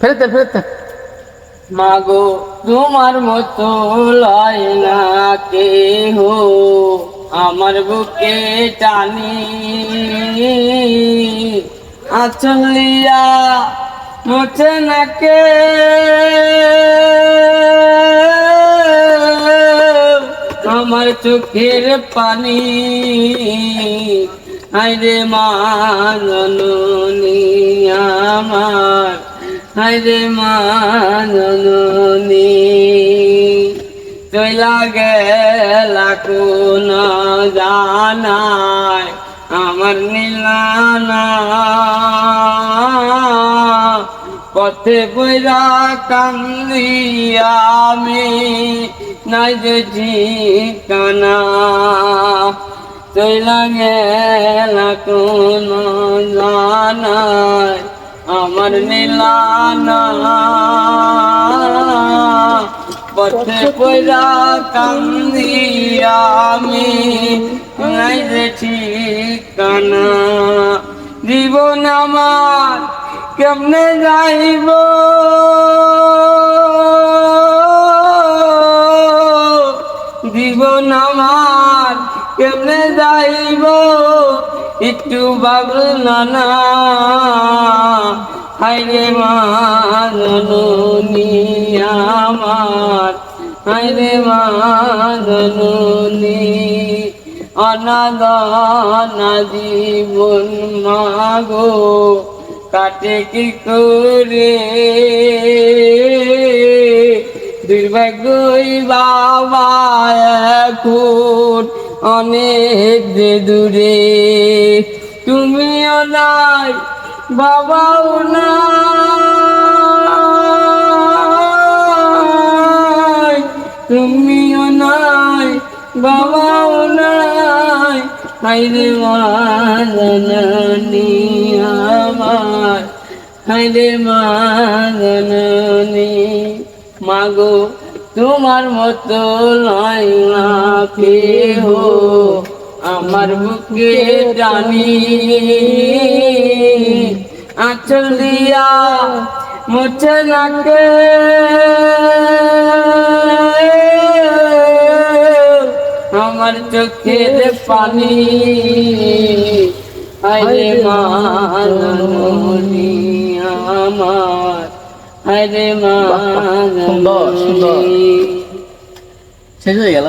ফেরতে ফেরতে মাগো, তোমার মতো লয় না কে হো আমার বুকে টানি। আচলিয়া মোছে না কে আমার চোখের পানি। আইরে মা আমার। হায়রে মা জননী চইলা গেলা কোন জানায় আমার নীলানা। পথে বইরা কান্দি আমি, নাই যে ঠিকানা। চইলা গেলা কোন জানায় আমার নীলানা পথে পয়রা কান্দি আমি নাই যে ঠিকানা জীবন আমার কেমনে যাইব জীবন আমার কেমনে যাইব একটু বাবু নানা, হাইরে মা জননী আমার হাইরে মা জননী অনাদনা জীবন মাগো, কাটে কি করে? দুর্ভাগ্যই বাবা এখন অনেক দূরে। তুমিও নাই, বাবাও নাই। তুমিও নাই, বাবাও নাই। হাইরে মাননী আমার হাইরে মাননী মাগো তোমার মতো লয় না কেহ আমার বুকে টানি। আঁচল দিয়া মুছে নাকে। আমার চোখের পানি। আরে মাননি আমার। সুন্দর, সুন্দর। শেষ হয়ে গেল